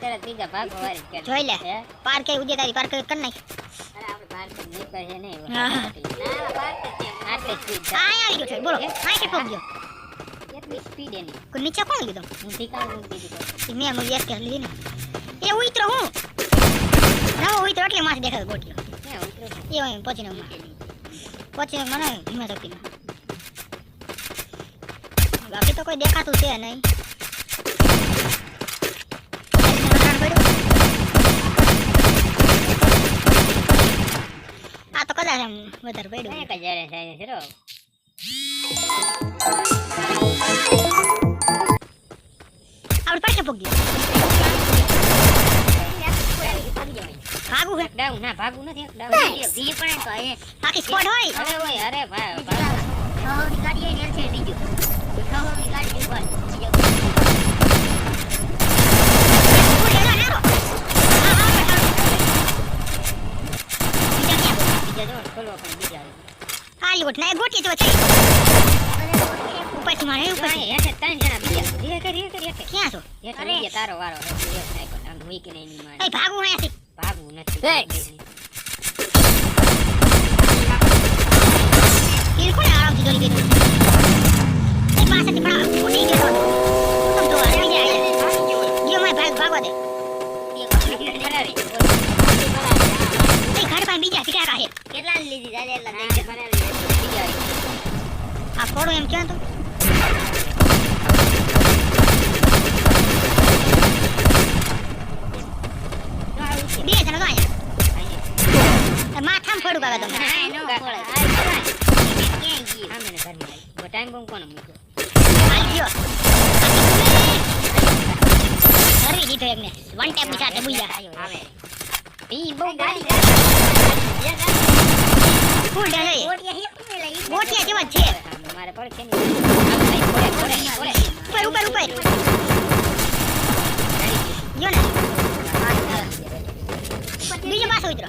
ભાઈને ભાગ ખા જોઈ લે. પાર કે ઉજે તારી પાર કર નાખ. આ આવી ગયો છે. બોલો. હા? કે પગ ગયો? કો નીચે કોણ લીધો? ઈ મેં મગ યસ કે લીધી ને. એ ઉતરો હું. ના ઉતરો એટલે માથે દેખાય ગોટલો એ હોય પછીને હું પછી મને હિંમત હતી બાકી તો કોઈ દેખાતું છે નહીં. વધારે પડ્યું. આપણે પાછા પગ ભાગું હે? ડાઉન ના ભાગું નથી. ડાઉન. જી પણ એ હોય. અરે ઓય અરે ભાઈ ગાડી છે બીજો ખવડી ગાડી ઉપર બીજો સ્કોડ એલા નેરો હા હા હા બીજા ક્યાં બીજા જો ખોલો પણ બીજા હાલી ગોટ ના ગોટી તો છે હેઠે ત્રણ જણા બીજા ક્યાં છો? બીજા તારો વારો આમ મારે. એ ભાગું અહીંયાથી. ભાગવું નથી તીર કોને આરામથી દોરી ગઈ એ પાસેથી પણ ઉડી ગયો તો તો આવી જાય ગયો માય ભાગ ભાગવા દે. ઘર પાસે બીજા ટીકા કાહે કેટલા લીધી? એટલા બીજા આ ફોડો એમ ક્યાં તો? માથામાં ફોડું કાકા તમે. ના નો ખોળે ક્યાં ગઈ આમે ને ઘરમાં આવી ટાઈમ બોમ્બ કોણ મૂકો આઈ ગયો અરે દીધો એકને વન ટેપની સાથે બુયા આવે ઈ બહુ ગાડી ફૂલ ડરે મોટિયા જેવા છે. મારે ની પડે પડે પડે. ઉપર ઉપર ઉપર. યો ને? બીજો પાછો ઉતરો.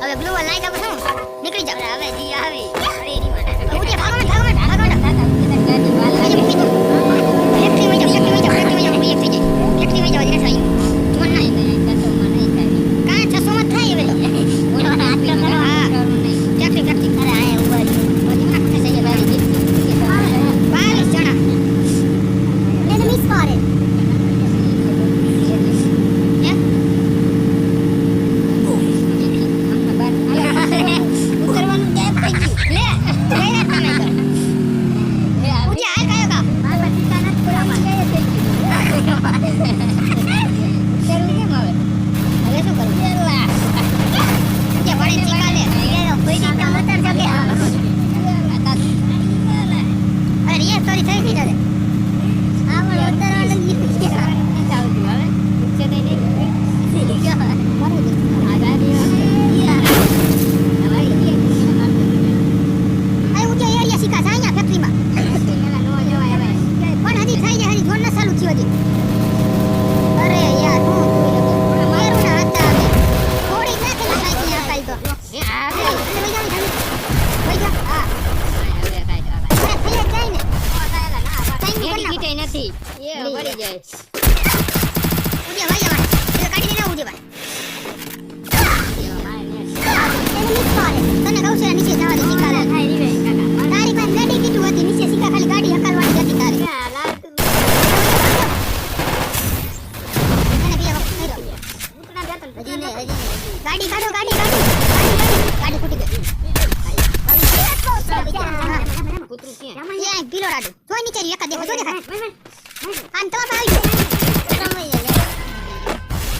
હવે બ્લુ વાળ લાઈટ આપ શું નીકળી જાવ હવે જી આવે. અરે એની માટે. હું જે ભાગો ને ભાગો ને ભાગો ને ભાગો ફેક્ટરી માં જાવ ફેક્ટરી માં જાવ ફેક્ટરી માં જાવ ફેક્ટરી માં જાવ ફેક્ટરી માં જાવ હજી ને હજી ગાડી કાઢો ગાડી ગાડી ગાડી ફૂટી ગઈ કૂતરું ક્યાં ક્યાં પીલો રાડું જોઈ નીચે એકા દેખો જો દેખાય આમ તમારે આવી